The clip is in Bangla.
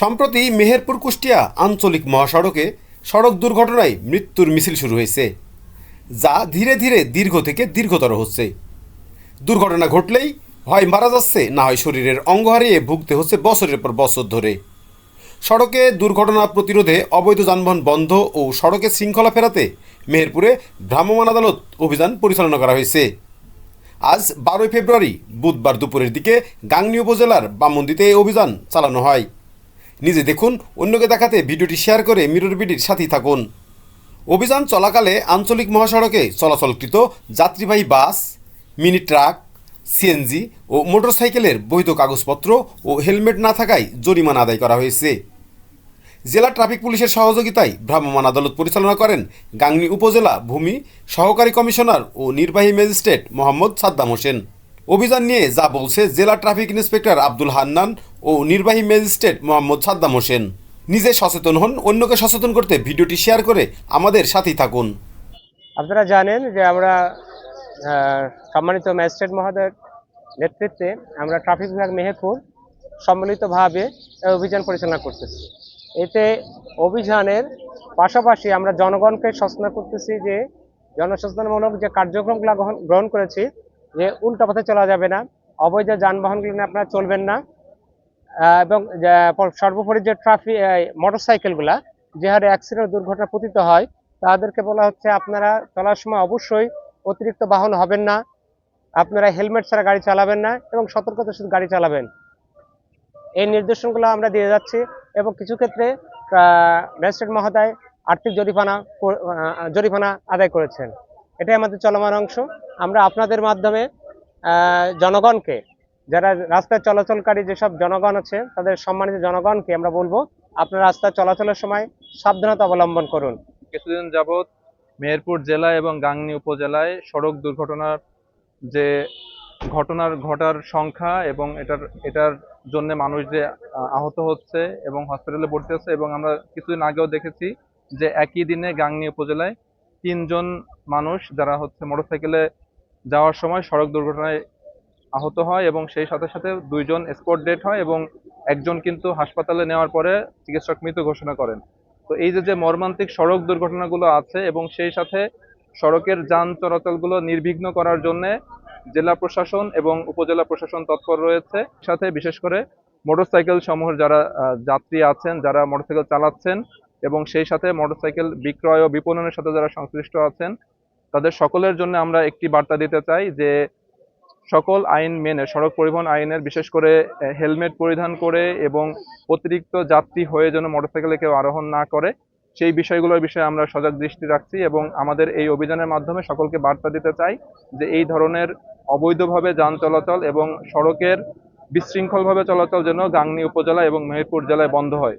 সম্প্রতি মেহেরপুর কুষ্টিয়া আঞ্চলিক মহাসড়কে সড়ক দুর্ঘটনায় মৃত্যুর মিছিল শুরু হয়েছে, যা ধীরে ধীরে দীর্ঘ থেকে দীর্ঘতর হচ্ছে। দুর্ঘটনা ঘটলেই হয় মারা যাচ্ছে, না হয় শরীরের অঙ্গ হারিয়ে ভুগতে হচ্ছে বছরের পর বছর ধরে। সড়কে দুর্ঘটনা প্রতিরোধে অবৈধ যানবাহন বন্ধ ও সড়কে শৃঙ্খলা ফেরাতে মেহেরপুরে ভ্রাম্যমাণ আদালত অভিযান পরিচালনা করা হয়েছে। আজ বারোই ফেব্রুয়ারি, বুধবার দুপুরের দিকে গাংনী উপজেলার বামন্দিতে এই অভিযান চালানো হয়। নিজে দেখুন, অন্যকে দেখাতে ভিডিওটি শেয়ার করে মিরর বিডির সাথেই থাকুন। অভিযান চলাকালে আঞ্চলিক মহাসড়কে চলাচলকৃত যাত্রীবাহী বাস, মিনি ট্রাক, সিএনজি ও মোটরসাইকেলের বৈধ কাগজপত্র ও হেলমেট না থাকায় জরিমানা আদায় করা হয়েছে। জেলা ট্রাফিক পুলিশের সহযোগিতায় ভ্রাম্যমাণ আদালত পরিচালনা করেন গাংনী উপজেলা ভূমি সহকারী কমিশনার ও নির্বাহী ম্যাজিস্ট্রেট মোহাম্মদ সাদ্দাম হোসেন। অভিযান নিয়ে যা বলছে জেলা ট্রাফিক ইন্সপেক্টর আব্দুল হান্নান ও নির্বাহী ম্যাজিস্ট্রেট মোহাম্মদ সাদ্দাম হোসেন। নিজে সচেতন হন, অন্যকে সচেতন করতে ভিডিওটি শেয়ার করে আমাদের সাথেই থাকুন। আপনারা জানেন যে আমরা সম্মানিত ম্যাজিস্ট্রেট মহোদয়ের নেতৃত্বে আমরা ট্রাফিক বিভাগ মেহেরপুর সম্মিলিতভাবে অভিযান পরিচালনা করতেছি। এতে অভিযানের পাশাপাশি আমরা জনগণকে সচেতন করতেছি যে জনসচেতনমূলক যে কার্যক্রমগুলো গ্রহণ করেছি যে উল্টা পথে চলা যাবে না। অবৈধ যানবাহনগুলো নিয়ে আপনারা চলবেন না। এবং সর্বোপরি যে ট্রাফিক মোটরসাইকেলগুলা, যে হারে অ্যাক্সিডেন্ট দুর্ঘটনা পতিত হয়, তাদেরকে বলা হচ্ছে আপনারা চলার সময় অবশ্যই অতিরিক্ত বাহন হবেন না। আপনারা হেলমেট ছাড়া গাড়ি চালাবেন না এবং সতর্কতার সাথে গাড়ি চালাবেন। এই নির্দেশনগুলো আমরা দিয়ে যাচ্ছি এবং কিছু ক্ষেত্রে ম্যাজিস্ট্রেট মহোদয় আর্থিক জরিমানা জরিমানা আদায় করেছেন। এটাই আমাদের চলমান অংশ। আমরা আপনাদের মাধ্যমে জনগণকে, যারা রাস্তায় চলাচলকারী যেসব জনগণ আছে, তাদের সম্মানিত জনগণকে আমরা বলব, আপনার রাস্তায় চলাচলের সময় সাবধানতা অবলম্বন করুন। কিছুদিন যাবৎ মেহেরপুর জেলা এবং গাংনী উপজেলায় সড়ক দুর্ঘটনার যে ঘটনার ঘটার সংখ্যা এবং এটার এটার জন্য মানুষ যে আহত হচ্ছে এবং হসপিটালে ভর্তি হচ্ছে এবং আমরা কিছুদিন আগেও দেখেছি যে একই দিনে গাংনী উপজেলায় তিনজন মানুষ যারা হচ্ছে মোটরসাইকেলে যাওয়ার সময় সড়ক দুর্ঘটনায় আহত হয় এবং সেই সাথে সাথে দুইজন স্পট ডেট হয় এবং একজন কিন্তু হাসপাতালে নেওয়ার পরে চিকিৎসক মৃত ঘোষণা করেন। তো এই যে যে মর্মান্তিক সড়ক দুর্ঘটনাগুলো আছে এবং সেই সাথে সড়কের যান চলাচলগুলো নির্বিঘ্ন করার জন্য জেলা প্রশাসন এবং উপজেলা প্রশাসন তৎপর রয়েছে। সাথে বিশেষ করে মোটরসাইকেল সমূহের যারা যাত্রী আছেন, যারা মোটরসাইকেল চালাচ্ছেন এবং সেই সাথে মোটরসাইকেল বিক্রয় ও বিপণনের সাথে যারা সংশ্লিষ্ট আছেন, তাদের সকলের জন্য আমরা একটি বার্তা দিতে চাই যে সকল আইন মেনে, সড়ক পরিবহন আইনের বিশেষ করে হেলমেট পরিধান করে এবং অতিরিক্ত যাত্রী হয়ে যেন মোটরসাইকেলে কেউ আরোহণ না করে, সেই বিষয়গুলোর বিষয়ে আমরা সজাগ দৃষ্টি রাখছি এবং আমাদের এই অভিযানের মাধ্যমে সকলকে বার্তা দিতে চাই যে এই ধরনের অবৈধভাবে যান চলাচল এবং সড়কের বিশৃঙ্খলভাবে চলাচল যেন গাংনী উপজেলা এবং মেহেরপুর জেলায় বন্ধ হয়।